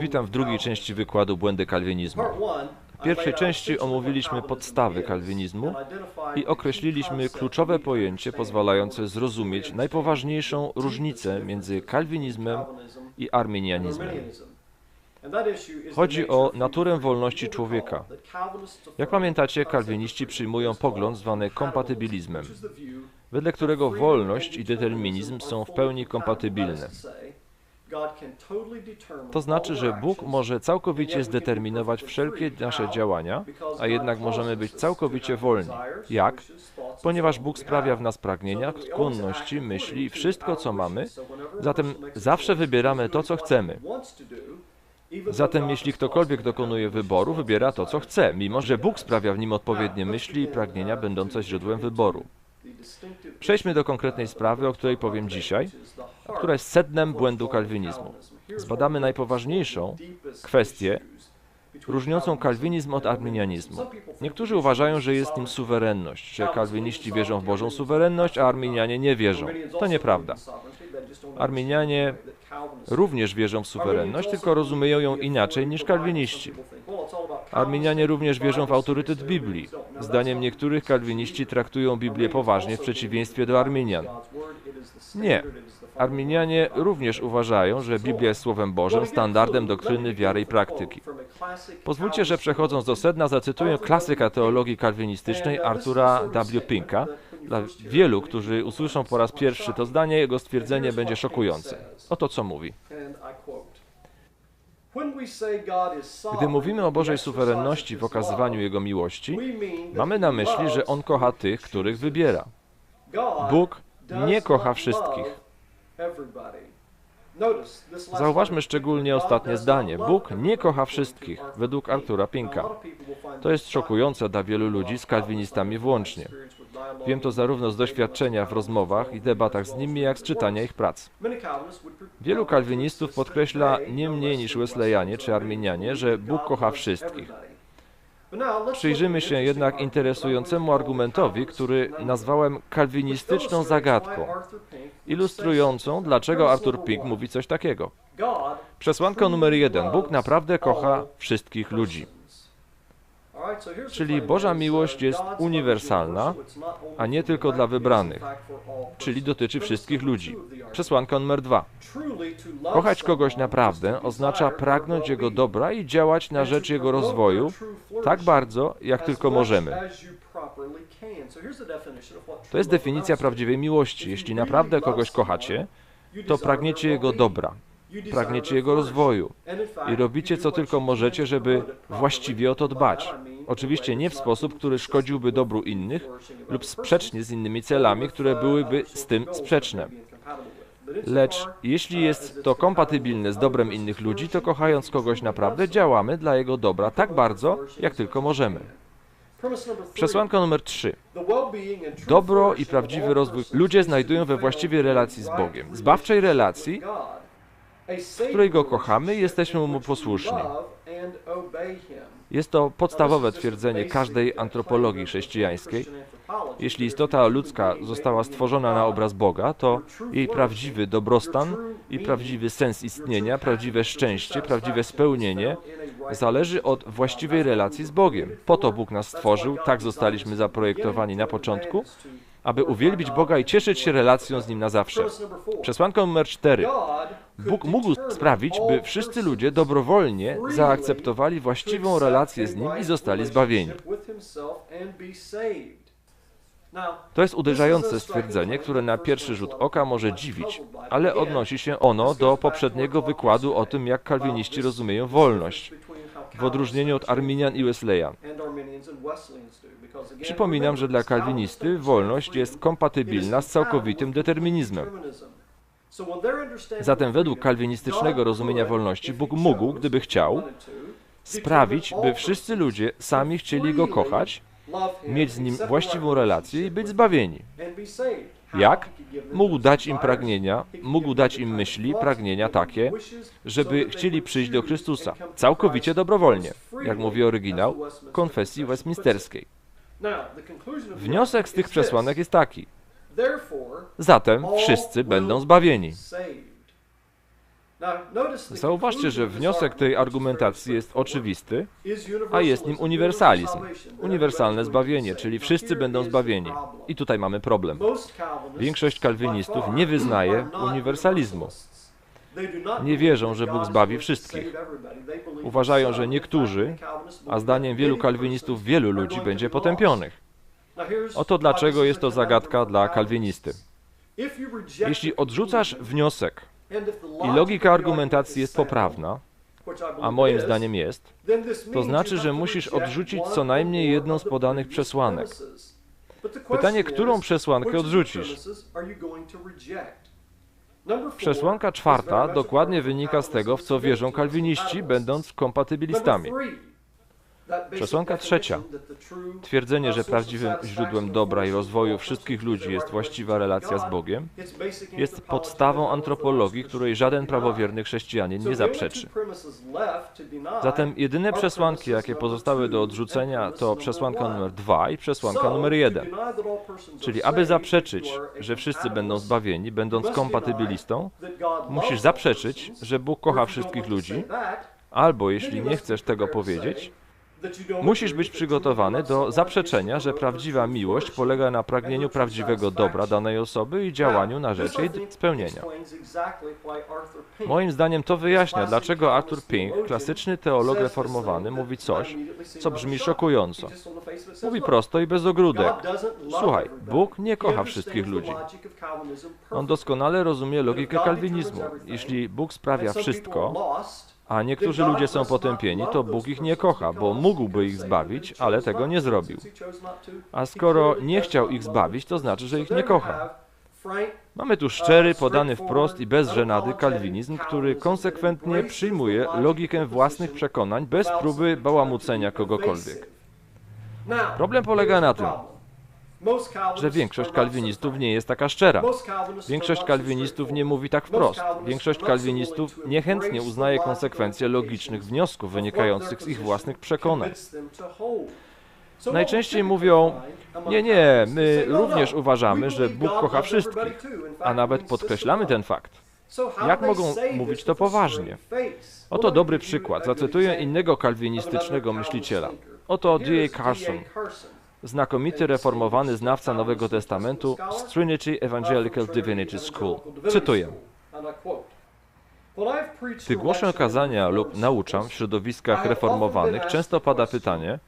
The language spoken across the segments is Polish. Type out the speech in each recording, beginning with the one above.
Witam w drugiej części wykładu Błędy kalwinizmu. W pierwszej części omówiliśmy podstawy kalwinizmu i określiliśmy kluczowe pojęcie pozwalające zrozumieć najpoważniejszą różnicę między kalwinizmem i arminianizmem. Chodzi o naturę wolności człowieka. Jak pamiętacie, kalwiniści przyjmują pogląd zwany kompatybilizmem, wedle którego wolność i determinizm są w pełni kompatybilne. To znaczy, że Bóg może całkowicie zdeterminować wszelkie nasze działania, a jednak możemy być całkowicie wolni. Jak? Ponieważ Bóg sprawia w nas pragnienia, skłonności, myśli i wszystko, co mamy, zatem zawsze wybieramy to, co chcemy. Zatem jeśli ktokolwiek dokonuje wyboru, wybiera to, co chce, mimo że Bóg sprawia w nim odpowiednie myśli i pragnienia będące źródłem wyboru. Przejdźmy do konkretnej sprawy, o której powiem dzisiaj, a która jest sednem błędu kalwinizmu. Zbadamy najpoważniejszą kwestię różniącą kalwinizm od arminianizmu. Niektórzy uważają, że jest nim suwerenność, że kalwiniści wierzą w Bożą suwerenność, a arminianie nie wierzą. To nieprawda. Arminianie również wierzą w suwerenność, tylko rozumieją ją inaczej niż kalwiniści. Arminianie również wierzą w autorytet Biblii. Zdaniem niektórych kalwiniści traktują Biblię poważnie w przeciwieństwie do Arminian. Nie. Arminianie również uważają, że Biblia jest Słowem Bożym, standardem doktryny, wiary i praktyki. Pozwólcie, że przechodząc do sedna, zacytuję klasyka teologii kalwinistycznej Artura W. Pinka. Dla wielu, którzy usłyszą po raz pierwszy to zdanie, jego stwierdzenie będzie szokujące. Oto co mówi. Gdy mówimy o Bożej suwerenności w okazywaniu Jego miłości, mamy na myśli, że On kocha tych, których wybiera. Bóg nie kocha wszystkich. Zauważmy szczególnie ostatnie zdanie. Bóg nie kocha wszystkich, według Artura Pinka. To jest szokujące dla wielu ludzi, z kalwinistami włącznie. Wiem to zarówno z doświadczenia w rozmowach i debatach z nimi, jak z czytania ich prac. Wielu kalwinistów podkreśla nie mniej niż Wesleyanie czy Arminianie, że Bóg kocha wszystkich. Przyjrzymy się jednak interesującemu argumentowi, który nazwałem kalwinistyczną zagadką, ilustrującą, dlaczego Arthur Pink mówi coś takiego. Przesłanka numer jeden. Bóg naprawdę kocha wszystkich ludzi. Czyli Boża miłość jest uniwersalna, a nie tylko dla wybranych, czyli dotyczy wszystkich ludzi. Przesłanka numer dwa. Kochać kogoś naprawdę oznacza pragnąć Jego dobra i działać na rzecz Jego rozwoju tak bardzo, jak tylko możemy. To jest definicja prawdziwej miłości. Jeśli naprawdę kogoś kochacie, to pragniecie Jego dobra, pragniecie Jego rozwoju i robicie co tylko możecie, żeby właściwie o to dbać. Oczywiście nie w sposób, który szkodziłby dobru innych lub sprzecznie z innymi celami, które byłyby z tym sprzeczne. Lecz jeśli jest to kompatybilne z dobrem innych ludzi, to kochając kogoś naprawdę działamy dla jego dobra tak bardzo, jak tylko możemy. Przesłanka numer 3. Dobro i prawdziwy rozwój ludzie znajdują we właściwej relacji z Bogiem. Zbawczej relacji, w której Go kochamy i jesteśmy Mu posłuszni. Jest to podstawowe twierdzenie każdej antropologii chrześcijańskiej. Jeśli istota ludzka została stworzona na obraz Boga, to jej prawdziwy dobrostan i prawdziwy sens istnienia, prawdziwe szczęście, prawdziwe spełnienie zależy od właściwej relacji z Bogiem. Po to Bóg nas stworzył, tak zostaliśmy zaprojektowani na początku, aby uwielbić Boga i cieszyć się relacją z Nim na zawsze. Przesłanka numer cztery. Bóg mógł sprawić, by wszyscy ludzie dobrowolnie zaakceptowali właściwą relację z Nim i zostali zbawieni. To jest uderzające stwierdzenie, które na pierwszy rzut oka może dziwić, ale odnosi się ono do poprzedniego wykładu o tym, jak kalwiniści rozumieją wolność, w odróżnieniu od Arminian i Wesleyan. Przypominam, że dla kalwinisty wolność jest kompatybilna z całkowitym determinizmem. Zatem według kalwinistycznego rozumienia wolności Bóg mógł, gdyby chciał, sprawić, by wszyscy ludzie sami chcieli Go kochać, mieć z Nim właściwą relację i być zbawieni. Jak? Mógł dać im pragnienia, mógł dać im myśli, pragnienia takie, żeby chcieli przyjść do Chrystusa, całkowicie dobrowolnie, jak mówi oryginał konfesji westminsterskiej. Wniosek z tych przesłanek jest taki. Zatem wszyscy będą zbawieni. Zauważcie, że wniosek tej argumentacji jest oczywisty, a jest nim uniwersalizm. Uniwersalne zbawienie, czyli wszyscy będą zbawieni. I tutaj mamy problem. Większość kalwinistów nie wyznaje uniwersalizmu. Nie wierzą, że Bóg zbawi wszystkich. Uważają, że niektórzy, a zdaniem wielu kalwinistów wielu ludzi będzie potępionych. Oto dlaczego jest to zagadka dla kalwinisty. Jeśli odrzucasz wniosek i logika argumentacji jest poprawna, a moim zdaniem jest, to znaczy, że musisz odrzucić co najmniej jedną z podanych przesłanek. Pytanie, którą przesłankę odrzucisz? Przesłanka czwarta dokładnie wynika z tego, w co wierzą kalwiniści, będąc kompatybilistami. Przesłanka trzecia. Twierdzenie, że prawdziwym źródłem dobra i rozwoju wszystkich ludzi jest właściwa relacja z Bogiem, jest podstawą antropologii, której żaden prawowierny chrześcijanin nie zaprzeczy. Zatem jedyne przesłanki, jakie pozostały do odrzucenia, to przesłanka numer dwa i przesłanka numer jeden. Czyli aby zaprzeczyć, że wszyscy będą zbawieni, będąc kompatybilistą, musisz zaprzeczyć, że Bóg kocha wszystkich ludzi, albo jeśli nie chcesz tego powiedzieć, Musisz być przygotowany do zaprzeczenia, że prawdziwa miłość polega na pragnieniu prawdziwego dobra danej osoby i działaniu na rzecz jej spełnienia. Moim zdaniem to wyjaśnia, dlaczego Arthur Pink, klasyczny teolog reformowany, mówi coś, co brzmi szokująco. Mówi prosto i bez ogródek. Słuchaj, Bóg nie kocha wszystkich ludzi. On doskonale rozumie logikę kalwinizmu. Jeśli Bóg sprawia wszystko, a niektórzy ludzie są potępieni, to Bóg ich nie kocha, bo mógłby ich zbawić, ale tego nie zrobił. A skoro nie chciał ich zbawić, to znaczy, że ich nie kocha. Mamy tu szczery, podany wprost i bez żenady kalwinizm, który konsekwentnie przyjmuje logikę własnych przekonań bez próby bałamucenia kogokolwiek. Problem polega na tym, że większość kalwinistów nie jest taka szczera. Większość kalwinistów nie mówi tak wprost. Większość kalwinistów niechętnie uznaje konsekwencje logicznych wniosków wynikających z ich własnych przekonań. Najczęściej mówią, nie, nie, my również uważamy, że Bóg kocha wszystkich, a nawet podkreślamy ten fakt. Jak mogą mówić to poważnie? Oto dobry przykład. Zacytuję innego kalwinistycznego myśliciela. Oto D.A. Carson, znakomity reformowany znawca Nowego Testamentu z Trinity Evangelical Divinity School. Cytuję. Gdy głoszę kazania lub nauczam w środowiskach reformowanych, często pada pytanie,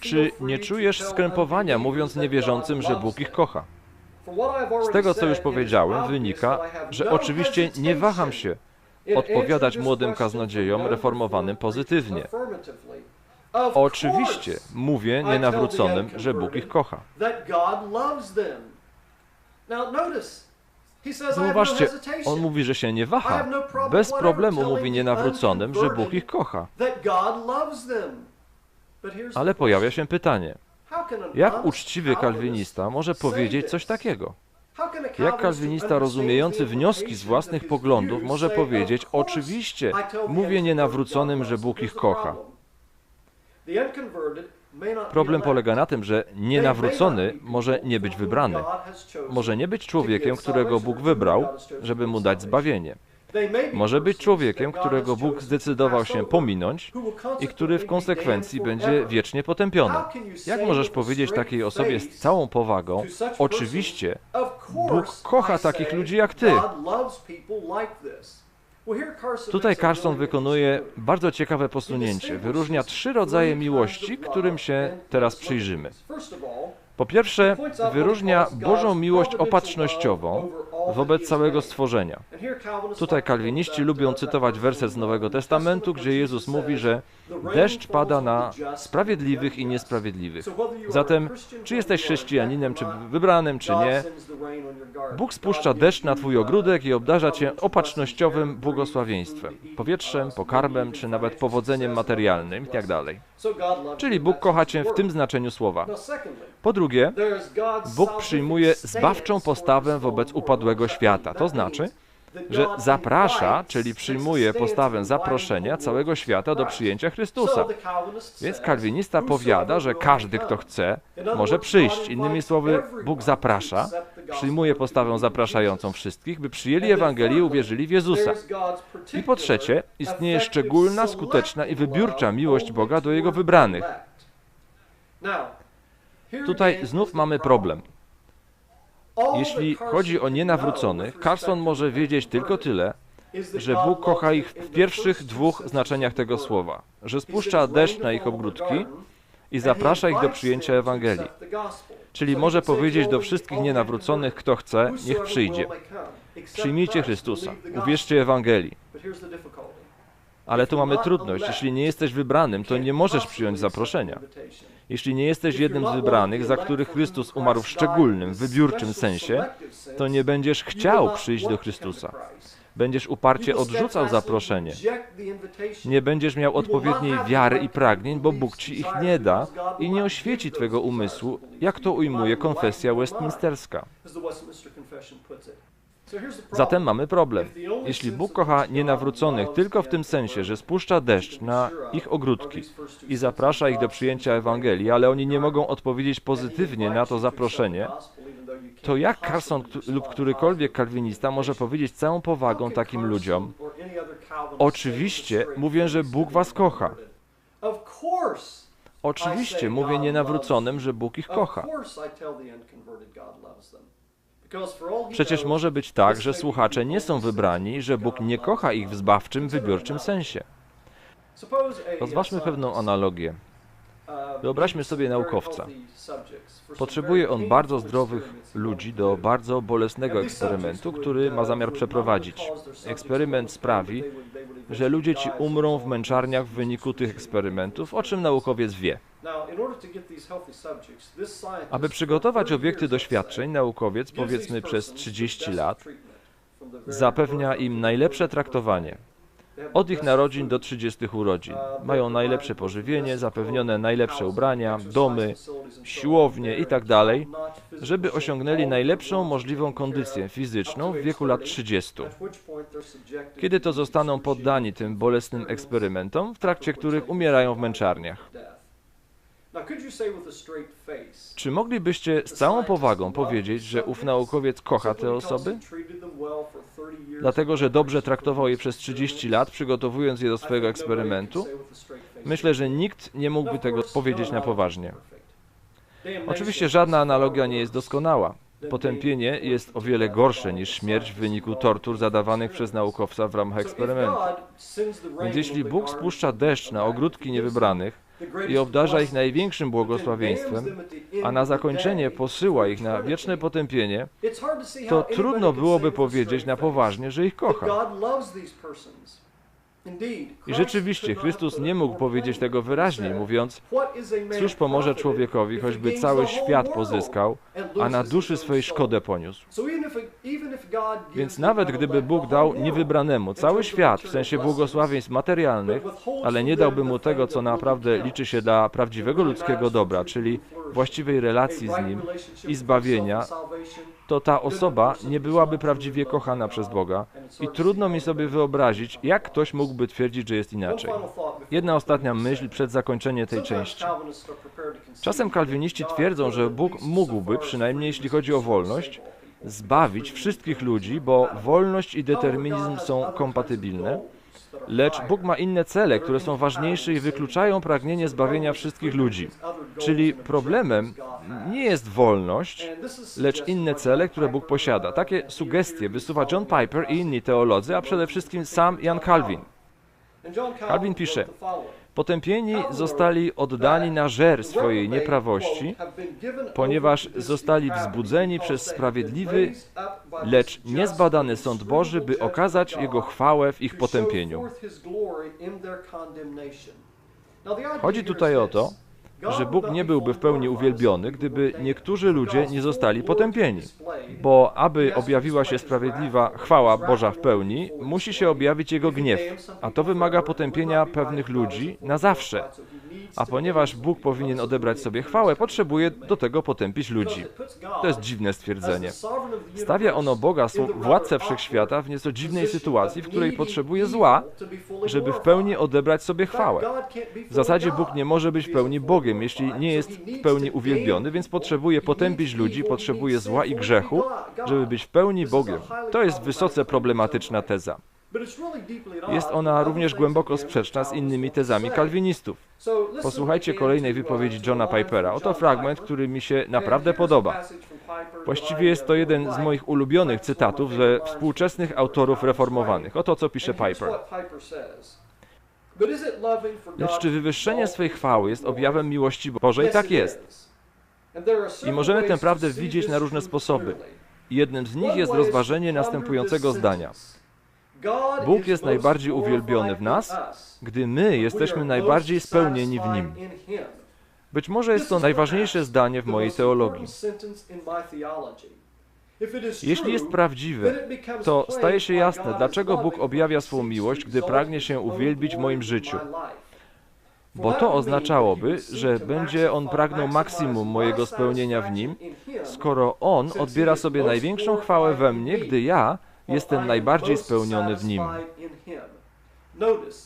czy nie czujesz skrępowania, mówiąc niewierzącym, że Bóg ich kocha? Z tego, co już powiedziałem, wynika, że oczywiście nie waham się odpowiadać młodym kaznodziejom reformowanym pozytywnie. Oczywiście mówię nienawróconym, że Bóg ich kocha. Zauważcie, on mówi, że się nie waha. Bez problemu mówi nienawróconym, że Bóg ich kocha. Ale pojawia się pytanie, jak uczciwy kalwinista może powiedzieć coś takiego? Jak kalwinista rozumiejący wnioski z własnych poglądów może powiedzieć, oczywiście mówię nienawróconym, że Bóg ich kocha. Problem polega na tym, że nienawrócony może nie być wybrany. Może nie być człowiekiem, którego Bóg wybrał, żeby mu dać zbawienie. Może być człowiekiem, którego Bóg zdecydował się pominąć i który w konsekwencji będzie wiecznie potępiony. Jak możesz powiedzieć takiej osobie z całą powagą, oczywiście Bóg kocha takich ludzi jak ty? Tutaj Carson wykonuje bardzo ciekawe posunięcie. Wyróżnia trzy rodzaje miłości, którym się teraz przyjrzymy. Po pierwsze, wyróżnia Bożą miłość opatrznościową wobec całego stworzenia. Tutaj kalwiniści lubią cytować werset z Nowego Testamentu, gdzie Jezus mówi, że deszcz pada na sprawiedliwych i niesprawiedliwych. Zatem, czy jesteś chrześcijaninem, czy wybranym, czy nie, Bóg spuszcza deszcz na twój ogródek i obdarza cię opatrznościowym błogosławieństwem, powietrzem, pokarmem, czy nawet powodzeniem materialnym itd. Czyli Bóg kocha cię w tym znaczeniu słowa. Po drugie, Bóg przyjmuje zbawczą postawę wobec upadłego świata. To znaczy, że zaprasza, czyli przyjmuje postawę zaproszenia całego świata do przyjęcia Chrystusa. Więc kalwinista powiada, że każdy, kto chce, może przyjść. Innymi słowy, Bóg zaprasza, przyjmuje postawę zapraszającą wszystkich, by przyjęli Ewangelię i uwierzyli w Jezusa. I po trzecie, istnieje szczególna, skuteczna i wybiórcza miłość Boga do Jego wybranych. Tutaj znów mamy problem. Jeśli chodzi o nienawróconych, Carson może wiedzieć tylko tyle, że Bóg kocha ich w pierwszych dwóch znaczeniach tego słowa, że spuszcza deszcz na ich ogródki i zaprasza ich do przyjęcia Ewangelii. Czyli może powiedzieć do wszystkich nienawróconych, kto chce, niech przyjdzie. Przyjmijcie Chrystusa, uwierzcie Ewangelii. Ale tu mamy trudność. Jeśli nie jesteś wybranym, to nie możesz przyjąć zaproszenia. Jeśli nie jesteś jednym z wybranych, za których Chrystus umarł w szczególnym, wybiórczym sensie, to nie będziesz chciał przyjść do Chrystusa. Będziesz uparcie odrzucał zaproszenie. Nie będziesz miał odpowiedniej wiary i pragnień, bo Bóg ci ich nie da i nie oświeci twego umysłu, jak to ujmuje konfesja westminsterska. Zatem mamy problem. Jeśli Bóg kocha nienawróconych tylko w tym sensie, że spuszcza deszcz na ich ogródki i zaprasza ich do przyjęcia Ewangelii, ale oni nie mogą odpowiedzieć pozytywnie na to zaproszenie, to jak Carson lub którykolwiek kalwinista może powiedzieć całą powagą takim ludziom, oczywiście mówię, że Bóg was kocha. Oczywiście mówię nienawróconym, że Bóg ich kocha. Przecież może być tak, że słuchacze nie są wybrani, że Bóg nie kocha ich w zbawczym, wybiórczym sensie. Rozważmy pewną analogię. Wyobraźmy sobie naukowca. Potrzebuje on bardzo zdrowych ludzi do bardzo bolesnego eksperymentu, który ma zamiar przeprowadzić. Eksperyment sprawi, że ludzie ci umrą w męczarniach w wyniku tych eksperymentów, o czym naukowiec wie. Aby przygotować obiekty doświadczeń, naukowiec, powiedzmy przez 30 lat, zapewnia im najlepsze traktowanie. Od ich narodzin do 30 urodzin. Mają najlepsze pożywienie, zapewnione najlepsze ubrania, domy, siłownie itd., żeby osiągnęli najlepszą możliwą kondycję fizyczną w wieku lat 30. Kiedy to zostaną poddani tym bolesnym eksperymentom, w trakcie których umierają w męczarniach. Czy moglibyście z całą powagą powiedzieć, że ów naukowiec kocha te osoby? Dlatego, że dobrze traktował je przez 30 lat, przygotowując je do swojego eksperymentu? Myślę, że nikt nie mógłby tego powiedzieć na poważnie. Oczywiście żadna analogia nie jest doskonała. Potępienie jest o wiele gorsze niż śmierć w wyniku tortur zadawanych przez naukowca w ramach eksperymentu. Więc jeśli Bóg spuszcza deszcz na ogródki niewybranych i obdarza ich największym błogosławieństwem, a na zakończenie posyła ich na wieczne potępienie, to trudno byłoby powiedzieć na poważnie, że ich kocha. I rzeczywiście Chrystus nie mógł powiedzieć tego wyraźniej, mówiąc, cóż pomoże człowiekowi, choćby cały świat pozyskał, a na duszy swojej szkodę poniósł. Więc nawet gdyby Bóg dał niewybranemu cały świat w sensie błogosławieństw materialnych, ale nie dałby mu tego, co naprawdę liczy się dla prawdziwego ludzkiego dobra, czyli właściwej relacji z Nim i zbawienia, to ta osoba nie byłaby prawdziwie kochana przez Boga i trudno mi sobie wyobrazić, jak ktoś mógłby twierdzić, że jest inaczej. Jedna ostatnia myśl przed zakończeniem tej części. Czasem kalwiniści twierdzą, że Bóg mógłby, przynajmniej jeśli chodzi o wolność, zbawić wszystkich ludzi, bo wolność i determinizm są kompatybilne, lecz Bóg ma inne cele, które są ważniejsze i wykluczają pragnienie zbawienia wszystkich ludzi. Czyli problemem nie jest wolność, lecz inne cele, które Bóg posiada. Takie sugestie wysuwa John Piper i inni teolodzy, a przede wszystkim sam Jan Calvin. Calvin pisze, Potępieni zostali oddani na żer swojej nieprawości, ponieważ zostali wzbudzeni przez sprawiedliwy, lecz niezbadany sąd Boży, by okazać Jego chwałę w ich potępieniu. Chodzi tutaj o to, że Bóg nie byłby w pełni uwielbiony, gdyby niektórzy ludzie nie zostali potępieni. Bo aby objawiła się sprawiedliwa chwała Boża w pełni, musi się objawić Jego gniew, a to wymaga potępienia pewnych ludzi na zawsze. A ponieważ Bóg powinien odebrać sobie chwałę, potrzebuje do tego potępić ludzi. To jest dziwne stwierdzenie. Stawia ono Boga, władcę wszechświata, w nieco dziwnej sytuacji, w której potrzebuje zła, żeby w pełni odebrać sobie chwałę. W zasadzie Bóg nie może być w pełni Bogiem, jeśli nie jest w pełni uwielbiony, więc potrzebuje potępić ludzi, potrzebuje zła i grzechu, żeby być w pełni Bogiem. To jest wysoce problematyczna teza. Jest ona również głęboko sprzeczna z innymi tezami kalwinistów. Posłuchajcie kolejnej wypowiedzi Johna Pipera. Oto fragment, który mi się naprawdę podoba. Właściwie jest to jeden z moich ulubionych cytatów ze współczesnych autorów reformowanych. Oto co pisze Piper. Lecz czy wywyższenie swej chwały jest objawem miłości Bożej? Tak jest. I możemy tę prawdę widzieć na różne sposoby. Jednym z nich jest rozważenie następującego zdania. Bóg jest najbardziej uwielbiony w nas, gdy my jesteśmy najbardziej spełnieni w Nim. Być może jest to najważniejsze zdanie w mojej teologii. Jeśli jest prawdziwe, to staje się jasne, dlaczego Bóg objawia swą miłość, gdy pragnie się uwielbić w moim życiu. Bo to oznaczałoby, że będzie On pragnął maksimum mojego spełnienia w Nim, skoro On odbiera sobie największą chwałę we mnie, gdy ja jestem najbardziej spełniony w Nim.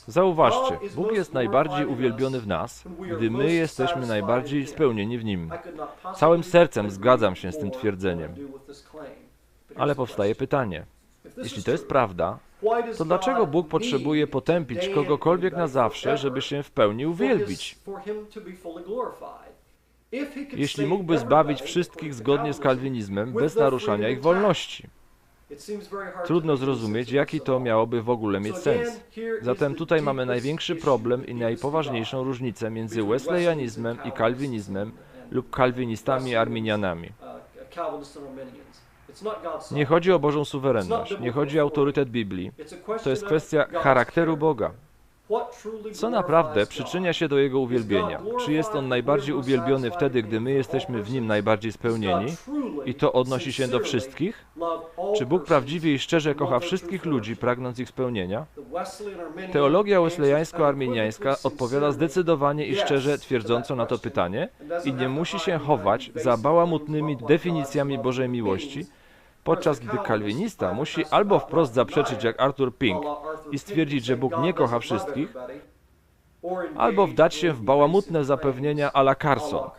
Zauważcie, Bóg jest najbardziej uwielbiony w nas, gdy my jesteśmy najbardziej spełnieni w Nim. Całym sercem zgadzam się z tym twierdzeniem. Ale powstaje pytanie, jeśli to jest prawda, to dlaczego Bóg potrzebuje potępić kogokolwiek na zawsze, żeby się w pełni uwielbić? Jeśli mógłby zbawić wszystkich zgodnie z kalwinizmem, bez naruszania ich wolności. Trudno zrozumieć, jaki to miałoby w ogóle mieć sens. Zatem tutaj mamy największy problem i najpoważniejszą różnicę między wesleyanizmem i kalwinizmem lub kalwinistami i arminianami. Nie chodzi o Bożą suwerenność, nie chodzi o autorytet Biblii. To jest kwestia charakteru Boga. Co naprawdę przyczynia się do Jego uwielbienia? Czy jest On najbardziej uwielbiony wtedy, gdy my jesteśmy w Nim najbardziej spełnieni? I to odnosi się do wszystkich? Czy Bóg prawdziwie i szczerze kocha wszystkich ludzi, pragnąc ich spełnienia? Teologia weslejańsko-arminiańska odpowiada zdecydowanie i szczerze twierdząco na to pytanie i nie musi się chować za bałamutnymi definicjami Bożej miłości, podczas gdy kalwinista musi albo wprost zaprzeczyć jak Arthur Pink i stwierdzić, że Bóg nie kocha wszystkich, albo wdać się w bałamutne zapewnienia a la Carson.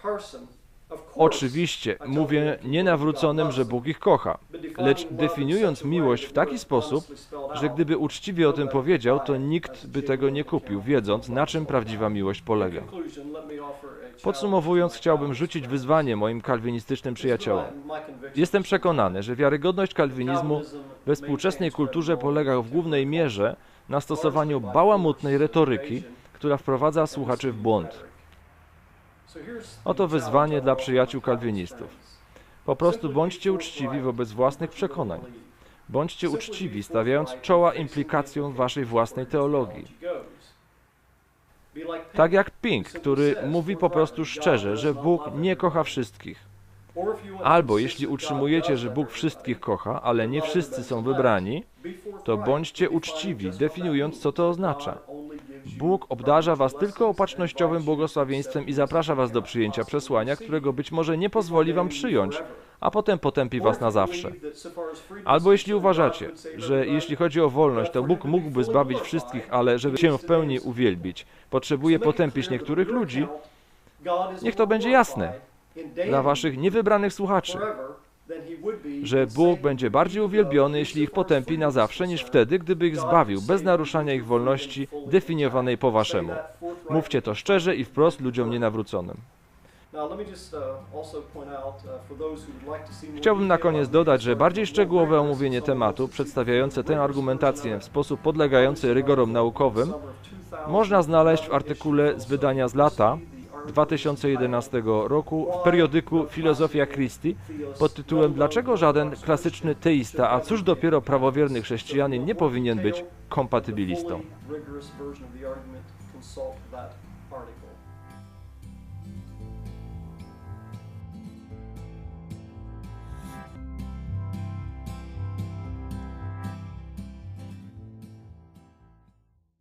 Oczywiście mówię nienawróconym, że Bóg ich kocha, lecz definiując miłość w taki sposób, że gdyby uczciwie o tym powiedział, to nikt by tego nie kupił, wiedząc na czym prawdziwa miłość polega. Podsumowując, chciałbym rzucić wyzwanie moim kalwinistycznym przyjaciołom. Jestem przekonany, że wiarygodność kalwinizmu we współczesnej kulturze polega w głównej mierze na stosowaniu bałamutnej retoryki, która wprowadza słuchaczy w błąd. Oto wyzwanie dla przyjaciół kalwinistów. Po prostu bądźcie uczciwi wobec własnych przekonań. Bądźcie uczciwi, stawiając czoła implikacjom waszej własnej teologii. Tak jak Pink, który mówi po prostu szczerze, że Bóg nie kocha wszystkich. Albo jeśli utrzymujecie, że Bóg wszystkich kocha, ale nie wszyscy są wybrani, to bądźcie uczciwi, definiując, co to oznacza. Bóg obdarza was tylko opatrznościowym błogosławieństwem i zaprasza was do przyjęcia przesłania, którego być może nie pozwoli wam przyjąć, a potem potępi was na zawsze. Albo jeśli uważacie, że jeśli chodzi o wolność, to Bóg mógłby zbawić wszystkich, ale żeby się w pełni uwielbić, potrzebuje potępić niektórych ludzi, niech to będzie jasne dla waszych niewybranych słuchaczy, że Bóg będzie bardziej uwielbiony, jeśli ich potępi na zawsze, niż wtedy, gdyby ich zbawił, bez naruszania ich wolności definiowanej po waszemu. Mówcie to szczerze i wprost ludziom nienawróconym. Chciałbym na koniec dodać, że bardziej szczegółowe omówienie tematu, przedstawiające tę argumentację w sposób podlegający rygorom naukowym, można znaleźć w artykule z wydania z lata 2011 roku w periodyku Filozofia Christi pod tytułem Dlaczego żaden klasyczny teista, a cóż dopiero prawowierny chrześcijanin nie powinien być kompatybilistą?